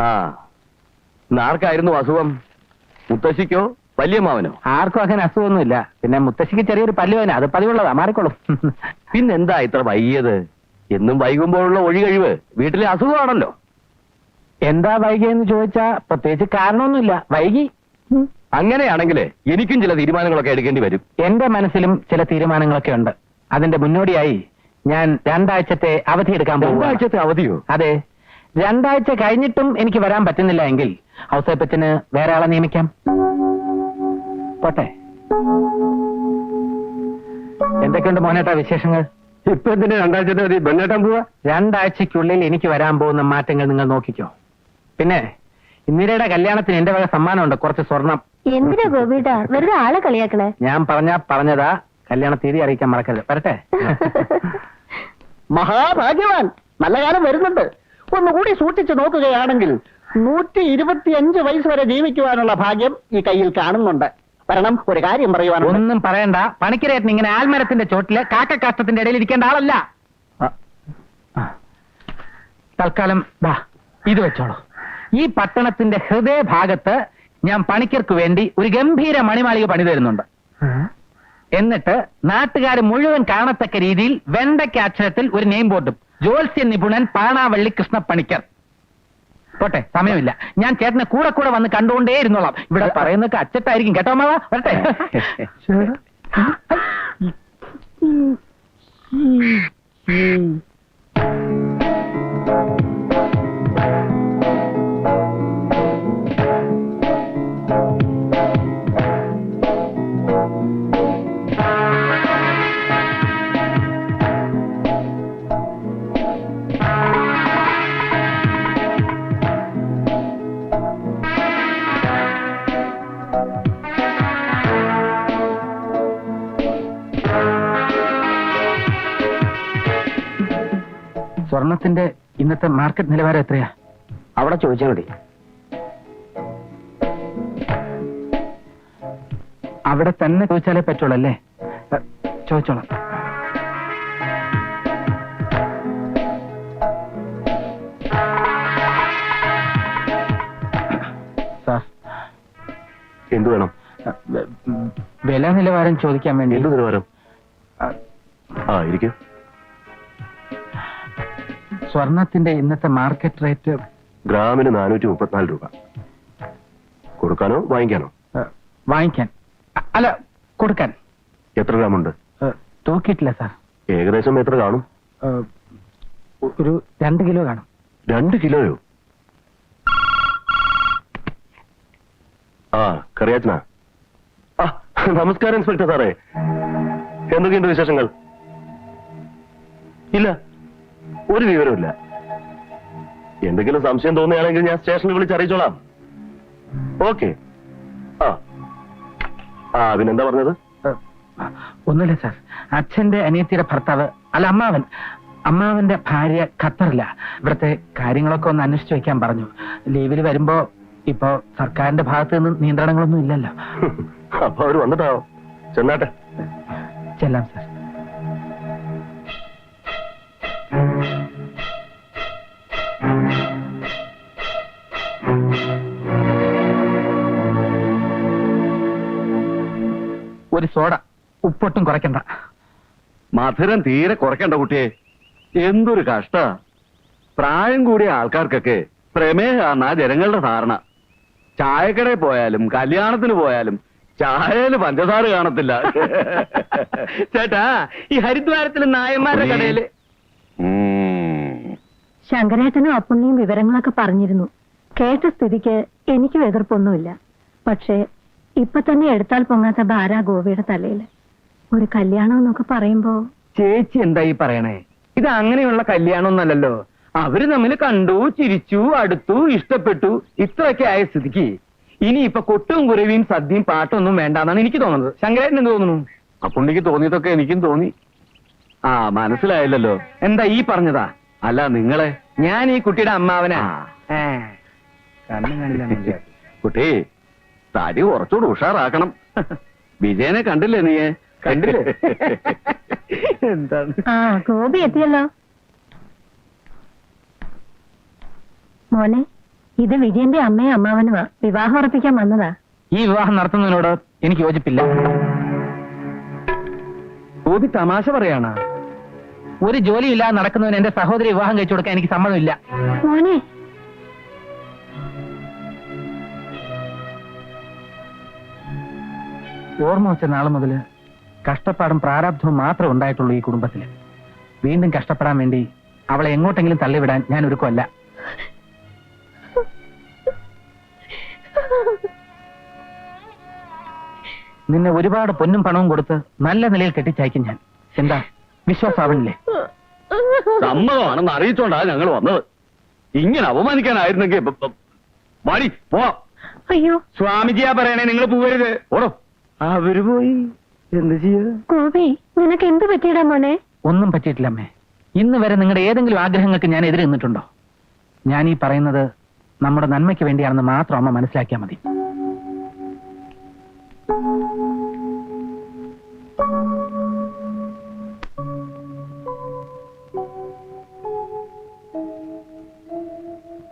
ആ, ആർക്കായിരുന്നു അസുഖം? മുത്തശ്ശിക്കോ? വലിയ മാവനോ ആർക്കും അങ്ങനെ അസുഖമൊന്നുമില്ല. പിന്നെ മുത്തശ്ശിക്ക് ചെറിയൊരു പല്ലുവേന അത് പതിവുള്ളതാ. മാറിക്കോളും. പിന്നെന്താ ഇത്ര വൈകിയത്? എന്നും വൈകുമ്പോഴുള്ള ഒഴി കഴിവ് വീട്ടിലെ അസുഖമാണല്ലോ. എന്താ വൈകിയെന്ന് ചോദിച്ചാ പ്രത്യേകിച്ച് കാരണമൊന്നുമില്ല. വൈകി. അങ്ങനെയാണെങ്കിൽ എനിക്കും ചില തീരുമാനങ്ങളൊക്കെ എടുക്കേണ്ടി വരും. എന്റെ മനസ്സിലും ചില തീരുമാനങ്ങളൊക്കെ ഉണ്ട്. അതിന്റെ മുന്നോടിയായി ഞാൻ രണ്ടാഴ്ചത്തെ അവധി എടുക്കാൻ പോകും രണ്ടാഴ്ചത്തെ അവധിയോ? അതെ. രണ്ടാഴ്ച കഴിഞ്ഞിട്ടും എനിക്ക് വരാൻ പറ്റുന്നില്ല എങ്കിൽ ഔസേപ്പച്ചന് വേറെ ആളെ നിയമിക്കാം. പോട്ടെ. എന്തൊക്കെയുണ്ട് മോനേട്ടാ വിശേഷങ്ങൾ? ഇപ്പൊ എന്തിനാ രണ്ടാഴ്ചത്തെ ബെണ്ണേട്ടാൻ പോവാ. രണ്ടാഴ്ചക്കുള്ളിൽ എനിക്ക് വരാൻ പോകുന്ന മാറ്റങ്ങൾ നിങ്ങൾ നോക്കിക്കോ. പിന്നെ ഇന്ദിരയുടെ കല്യാണത്തിന് എന്റെ വക സമ്മാനമുണ്ട്. കുറച്ച് സ്വർണം. എന്തിനാ ഗോപിട്ടാ? വെറുതെ ആളെ കളിയാക്കണേ? ഞാൻ പറഞ്ഞ പറഞ്ഞതാ. കല്യാണ തീയതി അറിയിക്കാൻ മറക്കരുത്. വരട്ടെ. മഹാഭാഗ്യവാൻ. നല്ല കാലം വരുന്നുണ്ട്. ഒന്നുകൂടി സൂക്ഷിച്ചു നോക്കുകയാണെങ്കിൽ നൂറ്റി ഇരുപത്തിയഞ്ച് വയസ്സ് വരെ ജീവിക്കുവാനുള്ള ഭാഗ്യം ഈ കയ്യിൽ കാണുന്നുണ്ട്. വരണം ഒരു കാര്യം പറയുവാൻ ഒന്നും പറയണ്ട. പണിക്കരേട്ടൻ ഇങ്ങനെ ആൽമരത്തിന്റെ ചോട്ടിൽ കാക്കക്കാഷ്ടത്തിന്റെ ഇടയിൽ ഇരിക്കേണ്ട ആളല്ല. തൽക്കാലം ദാ ഇത് വെച്ചോളൂ. ഈ പട്ടണത്തിന്റെ ഹൃദയഭാഗത്ത് ഞാൻ പണിക്കർക്ക് വേണ്ടി ഒരു ഗംഭീര മണിമാളിക പണി തരുന്നുണ്ട്. എന്നിട്ട് നാട്ടുകാർ മുഴുവൻ കാണത്തക്ക രീതിയിൽ വെണ്ടയ്ക്ക് അക്ഷരത്തിൽ ഒരു നെയിം ബോർഡും ജ്യോത്സ്യ നിപുണൻ പാണാവള്ളി കൃഷ്ണപ്പണിക്കർ. പോട്ടെ സമയമില്ല. ഞാൻ ചേട്ടനെ കൂടെ കൂടെ വന്ന് കണ്ടുകൊണ്ടേ ഇരുന്നോളാം. ഇവിടെ പറയുന്നൊക്കെ അച്ചട്ടായിരിക്കും. കേട്ടോ മാവ വരട്ടെ. സ്വർണത്തിന്റെ ഇന്നത്തെ മാർക്കറ്റ് നിലവാരം എത്രയാ? അവിടെ ചോദിച്ചാൽ മതി. അവിടെ തന്നെ ചോദിച്ചാലേ പറ്റുള്ളൂ അല്ലേ ചോദിച്ചോളാം. സാർ. എന്തു വേണം? വില നിലവാരം ചോദിക്കാൻ വേണ്ടി. എന്ത് നിലവാരം? ആ ഇരിക്കും. സ്വർണത്തിന്റെ ഇന്നത്തെ മാർക്കറ്റ് റേറ്റ് ഗ്രാമിന് നാനൂറ്റി മുപ്പത്തിനാല് രൂപ. കൊടുക്കാനോ വാങ്ങിക്കാനോ? വാങ്ങിക്കാൻ. അല്ല കൊടുക്കാൻ. എത്ര ഗ്രാമുണ്ട്? ഉണ്ട് തൂക്കിയിട്ടില്ല സാർ. ഏകദേശം എത്ര കാണും? ഒരു രണ്ട് കിലോ കാണും. രണ്ട് കിലോയോ? ആ കറിയാച്ചന. ആ നമസ്കാരം ഇൻസ്പെക്ടർ സാറേ. എന്തൊക്കെയുണ്ട് വിശേഷങ്ങൾ? ഇല്ല. ഒരു വിവരമില്ല എന്തെങ്കിലും സംശയം തോന്നുകയാണെങ്കിൽ ഞാൻ സ്റ്റേഷനിൽ വിളിച്ച് അറിയിച്ചോളാം. ഓക്കെ. ആ. ആ പിന്നെന്താ പറഞ്ഞത്? ഒന്നുമില്ല സാർ. അച്ഛന്റെ അനിയത്തിയുടെ ഭർത്താവ് അല്ല അമ്മാവൻ. അമ്മാവന്റെ ഭാര്യ ഖത്തറില്ല ഇവിടുത്തെ കാര്യങ്ങളൊക്കെ ഒന്ന് അന്വേഷിച്ചു വെക്കാൻ പറഞ്ഞു. ലീവിൽ വരുമ്പോ ഇപ്പോ സർക്കാരിന്റെ ഭാഗത്ത് നിന്ന് നിയന്ത്രണങ്ങളൊന്നും ഇല്ലല്ലോ. അപ്പൊ അവർ വന്നിട്ടാവോ. ചെന്നാട്ടെ. ചെല്ലാം സാർ. ഒരു സോഡ. ഉപ്പൊട്ടും കുറയ്ക്കണ്ട. മധുരം തീരെ കുറയ്ക്കണ്ട കുട്ടിയെ. എന്തൊരു കഷ്ട. പ്രായം കൂടിയ ആൾക്കാർക്കൊക്കെ പ്രമേഹമാണ് ആ ജനങ്ങളുടെ ധാരണ. ചായക്കടയിൽ പോയാലും കല്യാണത്തിന് പോയാലും ചായയിൽ പഞ്ചസാര കാണത്തില്ല. ചേട്ടാ ഈ ഹരിദ്വാരത്തിലെ നായന്മാരുടെ കടയിൽ. ശങ്കരേട്ടനും അപ്പുണ്ണിയും വിവരങ്ങളൊക്കെ പറഞ്ഞിരുന്നു. കേട്ട സ്ഥിതിക്ക് എനിക്കും എതിർപ്പൊന്നുമില്ല. പക്ഷേ ഇപ്പൊ തന്നെ എടുത്താൽ പൊങ്ങാത്ത ഭാര ഗോപിയുടെ തലയിൽ. ഒരു കല്യാണം എന്നൊക്കെ പറയുമ്പോ ചേച്ചി എന്താ ഈ പറയണേ? ഇത് അങ്ങനെയുള്ള കല്യാണമൊന്നല്ലല്ലോ. അവർ തമ്മിൽ കണ്ടു ചിരിച്ചു അടുത്തു ഇഷ്ടപ്പെട്ടു. ഇത്രയൊക്കെ ആയ സ്ഥിതിക്ക്. ഇനി ഇപ്പൊ കൊട്ടും കുരവിയും സദ്യയും പാട്ടൊന്നും വേണ്ടെന്നാണ് എനിക്ക് തോന്നുന്നത്. ശങ്കരേട്ടൻ എന്ത് തോന്നുന്നു? അപ്പുണ്ണിക്ക് തോന്നിയതൊക്കെ എനിക്കും തോന്നി. ആ മനസ്സിലായില്ലല്ലോ. എന്താ ഈ പറഞ്ഞതാ? അല്ല നിങ്ങളെ. ഞാൻ ഈ കുട്ടിയുടെ അമ്മാവനാ. കാണില്ല കുട്ടി തടി കുറച്ചുകൂടെ ഉഷാറാക്കണം. വിജയനെ കണ്ടില്ലേ നീ കണ്ടില്ലേ? എന്താണ്? ആ ഗോപി എത്തിയല്ലോ. മോനെ ഇത് വിജയന്റെ അമ്മയും അമ്മാവനുമാ. വിവാഹം ഉറപ്പിക്കാൻ വന്നതാ. ഈ വിവാഹം നടത്തുന്നതിനോട് എനിക്ക് യോജിപ്പില്ല. ഗോപി തമാശ പറയാണ. ഒരു ജോലിയില്ലാതെ നടക്കുന്നതിന് എന്റെ സഹോദരി വിവാഹം കഴിച്ചു കൊടുക്കാൻ എനിക്ക് സമ്മതമില്ല. മോനെ ഓർമ്മ വെച്ച നാൾ മുതൽ കഷ്ടപ്പാടും പ്രാരാബ്ധവും മാത്രം ഉണ്ടായിട്ടുള്ളൂ ഈ കുടുംബത്തിൽ വീണ്ടും കഷ്ടപ്പെടാൻ വേണ്ടി അവളെ എങ്ങോട്ടെങ്കിലും തള്ളിവിടാൻ ഞാൻ ഒരുക്കമല്ല. നിന്നെ ഒരുപാട് പൊന്നും പണവും കൊടുത്ത് നല്ല നിലയിൽ കെട്ടിച്ചയക്കും ഞാൻ. എന്താ? വിശ്വാസാവണില്ലേ? സമ്മതമാണെന്ന് അറിയിച്ചോണ്ടാ ഞങ്ങൾ വന്നത്. ഇങ്ങനെ അപമാനിക്കാനായിരുന്നെങ്കിൽ അയ്യോ. സ്വാമിജിയാ പറയണേ നിങ്ങൾ പോവരുത്. ഓടോ. അവർ പോയി. എന്ത് ചെയ്യ? ഗോപി നിനക്ക് എന്ത് പറ്റിയടാ മോനെ? ഒന്നും പറ്റിയിട്ടില്ല അമ്മേ. ഇന്ന് വരെ നിങ്ങളുടെ ഏതെങ്കിലും ആഗ്രഹങ്ങൾക്ക് ഞാൻ എതിരെ നിന്നിട്ടുണ്ടോ? ഞാൻ ഈ പറയുന്നത് നമ്മുടെ നന്മയ്ക്ക് വേണ്ടിയാണെന്ന് മാത്രം അമ്മ മനസ്സിലാക്കിയാൽ മതി.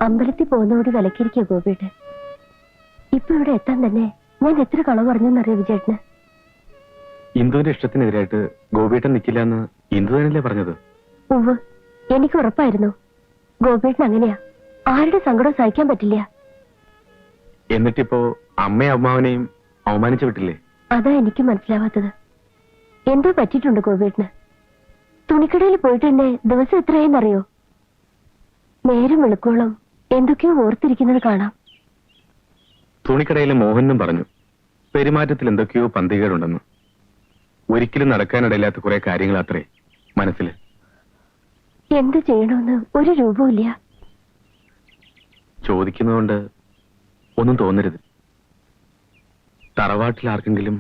അമ്പലത്തിൽ പോകുന്നതോട് വിലക്കിരിക്കുക ഗോപിയുടെ. ഇപ്പൊ ഇവിടെ എത്താൻ തന്നെ ഞാൻ എത്ര കളവ് പറഞ്ഞെന്നറിയാം വിജയേട്ടന്? ഇന്ദുവിന്റെ ഇഷ്ടത്തിനെതിരായിട്ട് ഗോപിയേട്ടൻ നിൽക്കില്ല എന്ന് ഇന്ദു തന്നെയല്ലേ പറഞ്ഞത്? ഉവ് എനിക്ക് ഉറപ്പായിരുന്നു. ഗോപിയേട്ടൻ അങ്ങനെയാ. ആരുടെ സങ്കടം സഹിക്കാൻ പറ്റില്ല. എന്നിട്ടിപ്പോ അമ്മയും അമ്മാവനെയും അവമാനിച്ചു വിട്ടില്ലേ? അതാ എനിക്ക് മനസ്സിലാവാത്തത്. എന്തോ പറ്റിയിട്ടുണ്ട് ഗോപിയേട്ടന്. തുണിക്കടയിൽ പോയിട്ട് തന്നെ ദിവസം എത്രയെന്നറിയോ നേരം വെളുക്കോളം എന്തൊക്കെയോ ഓർത്തിരിക്കുന്നത് കാണാം. തുണിക്കടയിലെ മോഹനും പറഞ്ഞു പെരുമാറ്റത്തിൽ എന്തൊക്കെയോ പന്തികേടുണ്ടെന്ന്. ഒരിക്കലും നടക്കാനിടയില്ലാത്ത കുറെ കാര്യങ്ങൾ അത്രേ മനസ്സിൽ എന്ത് ചെയ്യണമെന്ന് ഒരു രൂപമില്ല ചോദിക്കുന്നതുകൊണ്ട് ഒന്നും തോന്നരുത്. തറവാട്ടിൽ ആർക്കെങ്കിലും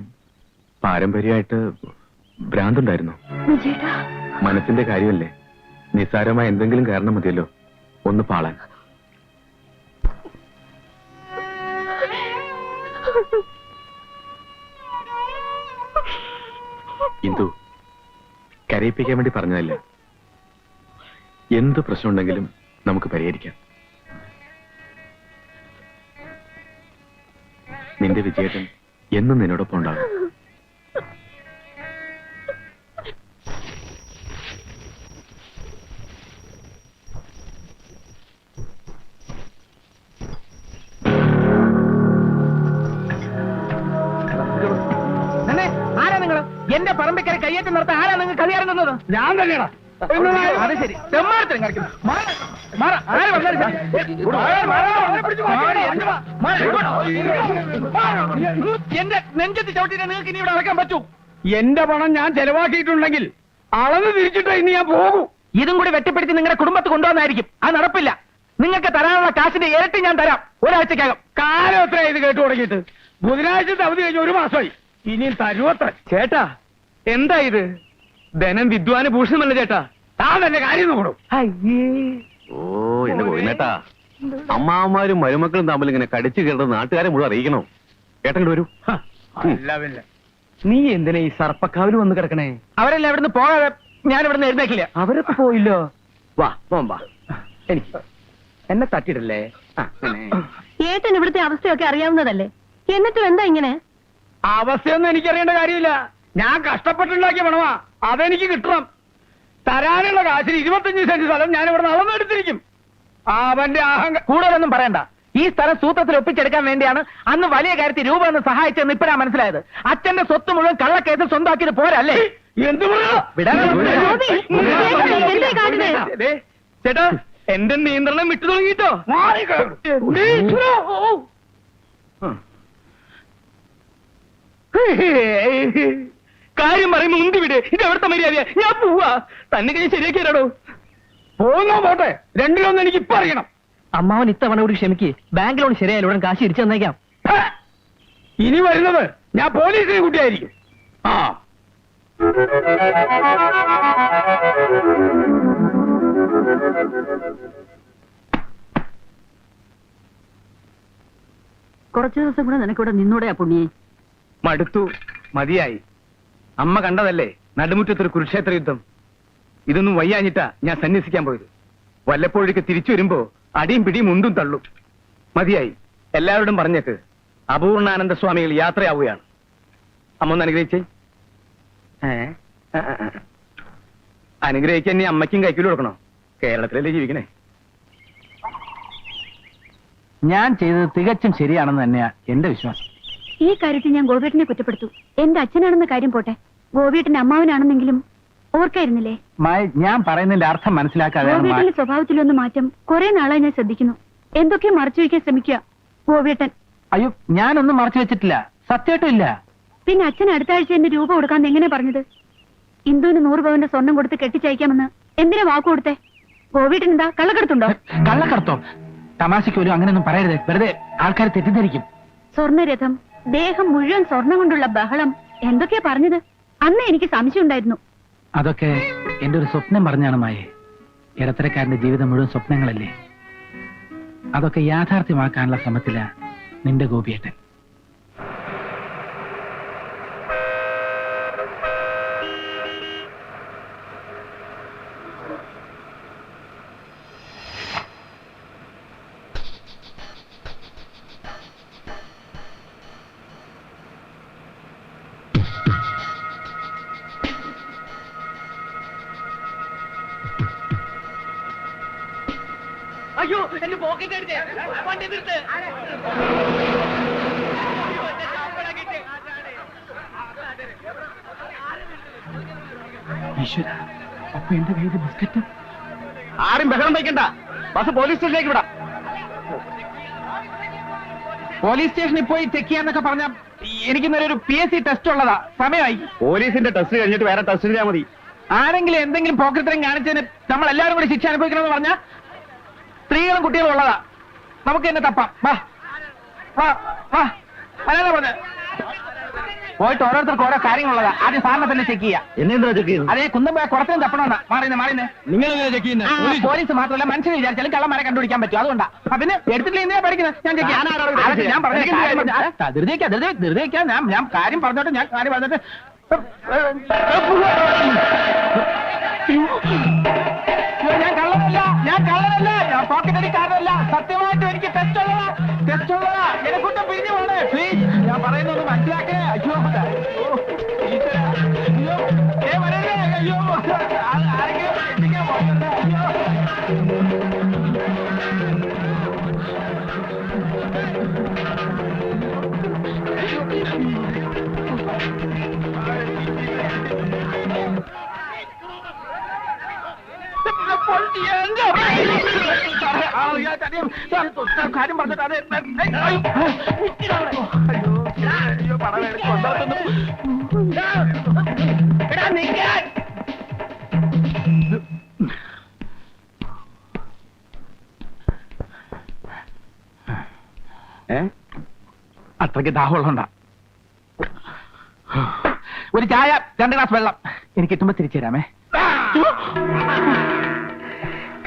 പാരമ്പര്യമായിട്ട് ഭ്രാന്തുണ്ടായിരുന്നു? മനസ്സിന്റെ കാര്യമല്ലേ? നിസ്സാരമായ എന്തെങ്കിലും കാരണം മതിയല്ലോ? ഒന്ന് പാളാൻ. കരയിപ്പിക്കാൻ വേണ്ടി പറഞ്ഞതല്ല. എന്ത് പ്രശ്നമുണ്ടെങ്കിലും നമുക്ക് പരിഹരിക്കാം. നിന്റെ വിജയേട്ടൻ എന്നും നിന്നോടൊപ്പം ഉണ്ടാകും. എന്റെ പറമ്പിക്കര കയ്യേറ്റം നടത്താൻ ആരാ നിങ്ങൾ കളി ഇറങ്ങുന്നത് ഞാൻ തന്നെയാണ് അത് ശരി. കളിക്കുന്നു. ആര് വന്നാലും. എന്റെ നെഞ്ചത്ത് ചവിട്ടിട്ട് നിങ്ങൾക്ക് ഇനി ഇവിടെ അടക്കാൻ പറ്റൂ. എന്റെ പണം ഞാൻ ചെലവാക്കിയിട്ടുണ്ടെങ്കിൽ അളന്ന് തിരിച്ചിട്ട് ഇനി ഞാൻ പോകൂ. ഇതും കൂടി വെട്ടിപ്പിടിച്ച് നിങ്ങളുടെ കുടുംബത്ത് കൊണ്ടുവന്നായിരിക്കും. അത് നടപ്പില്ല. നിങ്ങൾക്ക് തരാനുള്ള കാശിന്റെ ഇരട്ടി ഞാൻ തരാം. ഒരാഴ്ചക്കകം കാലം എത്ര ഇത് കേട്ടു തുടങ്ങിയിട്ട്? ബുധനാഴ്ചത്തെ അവധി കഴിഞ്ഞ ഒരു മാസമായി. ഇനിയും തരുവത്ര. ചേട്ടാ എന്താ ഇത്? ധനം വിദ്വാന് ഭൂഷണമല്ല ചേട്ടാ. താൻ കാര്യം അയ്യേ. ഓ എന്റെ ഗോവിന്ദേട്ടാ അമ്മാവന്മാരും മരുമക്കളും തമ്മിൽ ഇങ്ങനെ കടിച്ചു കേട്ടത് നാട്ടുകാരെ മുഴുവൻ അറിയിക്കണോ? കേട്ടോ വരൂ. നീ എന്തിനാ ഈ സർപ്പക്കാവിൽ വന്ന് കിടക്കണേ? അവരെല്ലാം ഇവിടുന്ന് പോകാതെ ഞാൻ ഇവിടുന്ന് എഴുന്നേക്കില്ല. അവരൊക്കെ പോയില്ലോ? വാ പോമ്പാ എനിക്ക് എന്നെ തട്ടിടല്ലേ ആ, അങ്ങനെ. ഏട്ടൻ ഇവിടുത്തെ അവസ്ഥയൊക്കെ അറിയാവുന്നതല്ലേ? എന്നിട്ടും എന്താ ഇങ്ങനെ? അവസ്ഥയൊന്നും എനിക്കറിയേണ്ട കാര്യമില്ല. ഞാൻ കഷ്ടപ്പെട്ടുണ്ടാക്കിയ പണമാ. അതെനിക്ക് കിട്ടണം. തരാനുള്ള കാശിന് ഇരുപത്തഞ്ച് സെന്റ് സ്ഥലം ഞാൻ ഇവിടെ നടന്നെടുത്തിരിക്കും. അവന്റെ അഹങ്ക കൂടുതലൊന്നും പറയണ്ട. ഈ സ്ഥലം സൂത്രത്തിൽ ഒപ്പിച്ചെടുക്കാൻ വേണ്ടിയാണ് അന്ന് വലിയ കാര്യത്തിൽ രൂപ എന്ന് സഹായിച്ചെന്ന് ഇപ്പഴാ മനസ്സിലായത്. അച്ഛന്റെ സ്വത്ത് മുഴുവൻ കള്ളക്കേസിൽ സ്വന്തമാക്കിയത് പോരല്ലേ? എന്ത് ചേട്ടാ, എന്റെ നിയന്ത്രണം വിട്ടു തുടങ്ങിട്ടോ മാറിക്കോ. കാര്യം പറയുമ്പോ മുന്തി വിട്. ഇത് എവിടുത്തെ മര്യാദ ഞാൻ പോവാ. തന്നെ കഴിഞ്ഞ് ശരിയാക്കിയാലോ പോകുന്നോ പോട്ടെ. രണ്ടിലൊന്നും എനിക്ക് ഇപ്പൊ അറിയണം. അമ്മാവൻ ഇത്തവണ കൂടി ക്ഷമിക്ക്. ബാങ്ക് ലോൺ ശരിയായാലും ഉടൻ കാശ് തിരിച്ചു തന്നേക്കാം. ഇനി വരുന്നത് ഞാൻ പോലീസിനെ കൂട്ടിയായിരിക്കും. ആ. കുറച്ചു ദിവസം കൂടെ നിനക്കിവിടെ നിന്നൂടെയാ പുണ്യേ. മടുത്തു. മതിയായി. അമ്മ കണ്ടതല്ലേ നടുമുറ്റത്തൊരു കുരുക്ഷേത്ര യുദ്ധം? ഇതൊന്നും വയ്യാഞ്ഞിട്ടാ ഞാൻ സന്യസിക്കാൻ പോയത്. വല്ലപ്പോഴേക്ക് തിരിച്ചു വരുമ്പോ അടിയും പിടിയും മുണ്ടും തള്ളും. മതിയായി. എല്ലാവരോടും പറഞ്ഞേക്ക്. അപൂർണാനന്ദ സ്വാമികൾ യാത്രയാവുകയാണ്. അമ്മ ഒന്ന് അനുഗ്രഹിച്ചേ. അനുഗ്രഹിക്കാൻ നീ അമ്മയ്ക്കും കൈക്കൂലി കൊടുക്കണോ? കേരളത്തിലല്ലേ ജീവിക്കണേ? ഞാൻ ചെയ്തത് തികച്ചും ശരിയാണെന്ന് തന്നെയാ എന്റെ വിശ്വാസം. ഈ കാര്യത്തിൽ ഞാൻ ഗോപിയേട്ടനെ കുറ്റപ്പെടുത്തു. എന്റെ അച്ഛനാണെന്ന കാര്യം പോട്ടെ. ഗോപിയേട്ടന്റെ അമ്മാവനാണെന്നെങ്കിലും ഓർക്കായിരുന്നില്ലേ? മായ ഞാൻ പറയുന്നതിന്റെ അർത്ഥം മനസ്സിലാക്കാതെ ഗോപിയേട്ടന്റെ സ്വഭാവത്തിലൊന്ന് മാറ്റം കുറെ നാളായി ഞാൻ ശ്രദ്ധിക്കുന്നു. എന്തൊക്കെ മറച്ചു വയ്ക്കാൻ ശ്രമിക്കുക ഗോപിയേട്ടൻ. അയ്യോ ഞാനൊന്നും മറച്ചു വെച്ചിട്ടില്ല. സത്യമായിട്ടും ഇല്ല. പിന്നെ അച്ഛൻ അടുത്ത ആഴ്ച എന്റെ രൂപ കൊടുക്കാൻ എങ്ങനെ പറഞ്ഞത്? ഇന്ദുവിന് നൂറ് പവന്റെ സ്വർണം കൊടുത്ത് കെട്ടിച്ചയക്കാമെന്ന് എന്തിനാ വാക്ക് കൊടുത്തെ? ഗോപിയേട്ടൻ എന്താ കള്ളക്കടത്തുണ്ടോ? കള്ളക്കടത്തോ? തമാശയ്ക്ക് ഒരു അങ്ങനെയൊന്നും പറയരുത്. വെറുതെ ആൾക്കാരെ തെറ്റിദ്ധരിക്കും. സ്വർണരഥം ദേഹം മുഴുവൻ സ്വർണം കൊണ്ടുള്ള ബഹളം എന്തൊക്കെയാ പറഞ്ഞത്? അന്ന് എനിക്ക് സംശയം ഉണ്ടായിരുന്നു അതൊക്കെ എന്റെ ഒരു സ്വപ്നം പറഞ്ഞാണ് മായെ. ഇടത്തരക്കാരന്റെ ജീവിതം മുഴുവൻ സ്വപ്നങ്ങളല്ലേ? അതൊക്കെ യാഥാർത്ഥ്യമാക്കാനുള്ള ശ്രമത്തില നിന്റെ ഗോപിയേട്ടൻ. എന്റെ പോക്കറ്റ് അടിച്ചേ വണ്ടി നിർത്ത്. ഈശ്വര അപ്പൊ എന്റെ കയ്യിൽ ബിസ്ക്കറ്റ്? ആരും ബഹളം വയ്ക്കണ്ട. ബസ് പോലീസ് സ്റ്റേഷനിലേക്ക് വിടാം. പോലീസ് സ്റ്റേഷനിൽ പോയി ചെക്ക് ചെയ്യാന്നൊക്കെ പറഞ്ഞ എനിക്കിന്നൊരു ഒരു പി എസ് സി ടെസ്റ്റ് ഉള്ളതാ. സമയമായി. പോലീസിന്റെ ടെസ്റ്റ് കഴിഞ്ഞിട്ട് വേറെ ടെസ്റ്റ് ചെയ്താൽ മതി. ആരെങ്കിലും എന്തെങ്കിലും പോക്കറ്ററിങ് കാണിച്ചതിന് നമ്മൾ എല്ലാവരും കൂടി ശിക്ഷ അനുഭവിക്കണമെന്ന് പറഞ്ഞ സ്ത്രീകളും കുട്ടികളും ഉള്ളതാ. നമുക്ക് എന്നെ തപ്പാം. വാ. വാ വാ. അല്ലാതെ പറഞ്ഞ? പോയിട്ട് ഓരോരുത്തർക്ക് ഓരോ കാര്യങ്ങളുള്ളതാ. ആദ്യം സാറിനെ തന്നെ ചെക്ക് ചെയ്യാം. എന്നെന്താ ചെക്ക് ചെയ്യുന്നത്? അതെ കുന്തം കുറച്ചും തപ്പണമെന്നാ. മാറിയുന്നേ മാറിയുന്നേ. നിങ്ങൾ ചെക്ക് പോലീസ്. മാത്രമല്ല മനുഷ്യനെ വിചാരിച്ചാലും കള്ളന്മാരെ കണ്ടുപിടിക്കാൻ പറ്റും. അതുകൊണ്ടാ. അപ്പൊ പിന്നെ എടുത്തിട്ടില്ല? എന്തിനാ പഠിക്കുന്നത് ഞാൻ ചെക്ക്. ഞാൻ പറഞ്ഞ. ഞാൻ ഞാൻ കാര്യം പറഞ്ഞോട്ടെ ഞാൻ കാര്യം പറഞ്ഞിട്ട്. ഞാൻ കള്ളനല്ല ഞാൻ കള്ളനല്ല. പോക്കറ്റ് അടിക്കാരനല്ല സത്യമായിട്ടും എനിക്ക് ടെസ്റ്റ് ഉള്ളതാ. ടെസ്റ്റ് ഉള്ളതാ. എന്നെ കൊണ്ട് പിരിഞ്ഞു പോണേ പ്ലീസ് ഞാൻ പറയുന്നത് മനസ്സിലാക്കേ അയ്യോ. അയ്യോ, ഏ വരല്ലേ അയ്യോ. ആരെങ്കിലും എത്തിക്കാൻ പോകരുത് അയ്യോ. കാര്യം പറഞ്ഞിട്ട് അതെ അയ്യോ പണം കൊണ്ടുവന്നു. എടാ നിൽക്കാൻ ഏ? അത്രയ്ക്ക് ദാഹമുള്ളണ്ട ഒരു ചായ രണ്ട് ഗ്ലാസ് വെള്ളം. എനിക്ക് എത്തുമ്പോ തിരിച്ചു തരാമേ.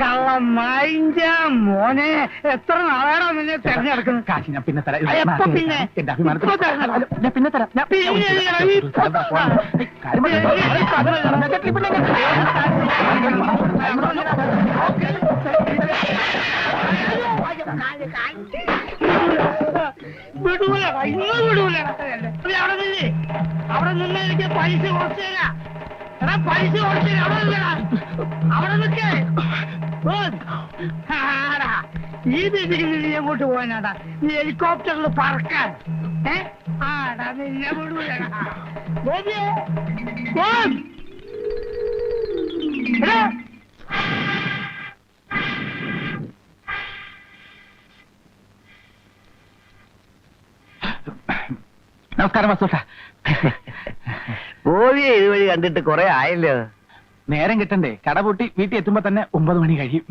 കള്ളമായിഞ്ച മോനെ എത്ര നാളാണോ നിന്നെ തെരഞ്ഞെടുക്കുന്നത്? കാശി ഞാൻ പിന്നെ തരാം. എപ്പോ പിന്നെ? എന്റെ അഭിമാനത്തിൽ ഇപ്പോ തരണം. ഞാൻ പിന്നെ തരാം. ഞാൻ പിന്നെ ഞാൻ ഇപ്പൊ തരണം. കാര്യം പറഞ്ഞോ. ഞാൻ ചെട്ടി പിന്നെ വിടൂല ഇന്ന് വിടൂല നീ അവിടെ നിന്നേ. അവിടെ നിന്ന് എനിക്ക് പൈസ കുറച്ചു തരാം എടാ പൈസ കുറച്ചു തരാം. അവിടെ നിന്നെടാ. അവിടെ നിൽക്കേ. ഈ നീ എങ്ങോട്ട് പോകാനാടാ നീ ഹെലികോപ്റ്ററിൽ പറക്കാൻ. ഏ? ആടാ നിന്നെ വിടൂലടാ ഗോപിയേ ഗോപ്. നമസ്കാരം വസൂട്ട. ഗോപിയെ ഇതുവഴി കണ്ടിട്ട് കുറെ ആയല്ലോ. നേരം കിട്ടണ്ടേ? കട പൂട്ടി വീട്ടിൽ എത്തുമ്പോ തന്നെ ഒമ്പത് മണി കഴിയും.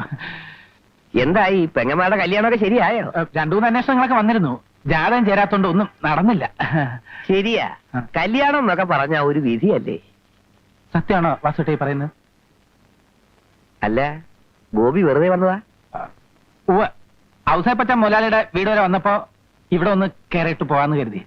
എന്തായി? പെങ്ങമാരുടെ കല്യാണമൊക്കെ ശരിയായോ? രണ്ടു മൂന്ന് അന്വേഷണങ്ങളൊക്കെ വന്നിരുന്നു. ജാതകം ചേരാത്തോണ്ട് ഒന്നും നടന്നില്ല. ശരിയാ. കല്യാണം എന്നൊക്കെ പറഞ്ഞ ഒരു വിധിയല്ലേ? സത്യമാണോ വാസുട്ട പറയുന്നത്? അല്ല ഗോപി വെറുതെ വന്നതാ? ഉവ ഔസേപ്പറ്റ മൊലാലിയുടെ വീട് വരെ വന്നപ്പോ ഇവിടെ ഒന്ന് കയറിയിട്ട് പോവാന്ന് കരുതി.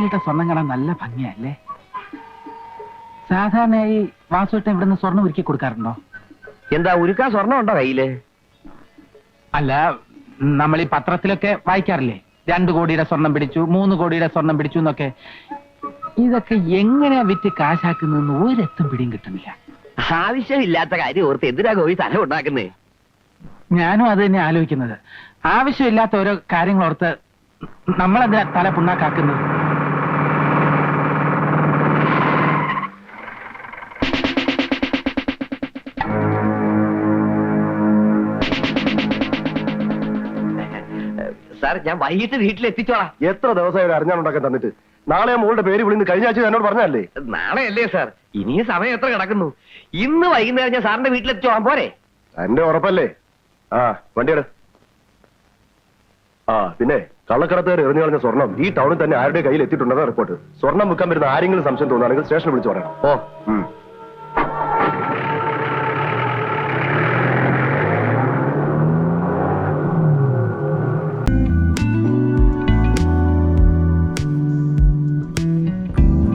തീയിലിട്ട സ്വർണം കാണാൻ നല്ല ഭംഗിയല്ലേ സാധാരണയായി വാസുവേട്ടൻ ഇവിടുന്ന് സ്വർണം ഒരുക്കി കൊടുക്കാറുണ്ടോ? എന്താ ഉരുക്കാൻ സ്വർണം ഉണ്ടോ കയ്യിൽ? അല്ല നമ്മൾ ഈ പത്രത്തിലൊക്കെ വായിക്കാറില്ലേ? രണ്ടു കോടിയുടെ സ്വർണം പിടിച്ചു മൂന്ന് കോടിയുടെ സ്വർണം പിടിച്ചു എന്നൊക്കെ. ഇതൊക്കെ എങ്ങനെയാ വിറ്റ് കാശാക്കുന്നതെന്ന് ഒരെത്തും പിടിയും കിട്ടുന്നില്ല. ആവശ്യമില്ലാത്ത കാര്യം ഓർത്ത് എന്തിനാ കോഴി തല ഉണ്ടാക്കുന്നേ ഞാനും അത് തന്നെ ആലോചിക്കുന്നത്. ആവശ്യമില്ലാത്ത ഓരോ കാര്യങ്ങളോർത്ത് നമ്മളെന്തിനാ തല പുണ്ണാക്കാക്കുന്നത്? സാർ ഞാൻ വൈകിട്ട് വീട്ടിൽ എത്തിച്ചോളാം എത്ര ദിവസമായി ഒരു തന്നിട്ട്? നാളെ മോളുടെ പേര് വിളിന്ന് കഴിഞ്ഞ ആഴ്ച എന്നോട് പറഞ്ഞല്ലേ നാളെ അല്ലേ സാർ. ഇനിയും സമയം എത്ര കിടക്കുന്നു? ഇന്ന് വൈകുന്നേരം ഞാൻ സാറിന്റെ വീട്ടിൽ എത്തിച്ചോളാം പോരെ. എന്റെ ഉറപ്പല്ലേ? ആ വണ്ടിയുടെ ആ പിന്നെ കള്ളക്കടത്തുകാർ എറിഞ്ഞു കളഞ്ഞ സ്വർണം ഈ ടൗണിൽ തന്നെ ആരുടെ കയ്യിൽ എത്തിയിട്ടുണ്ടെന്ന റിപ്പോർട്ട് സ്വർണം വിൽക്കാൻ വരുന്ന ആരെങ്കിലും സംശയം തോന്നുകയാണെങ്കിൽ സ്റ്റേഷനിൽ വിളിച്ചു പറയണം. ഓ. ഉം.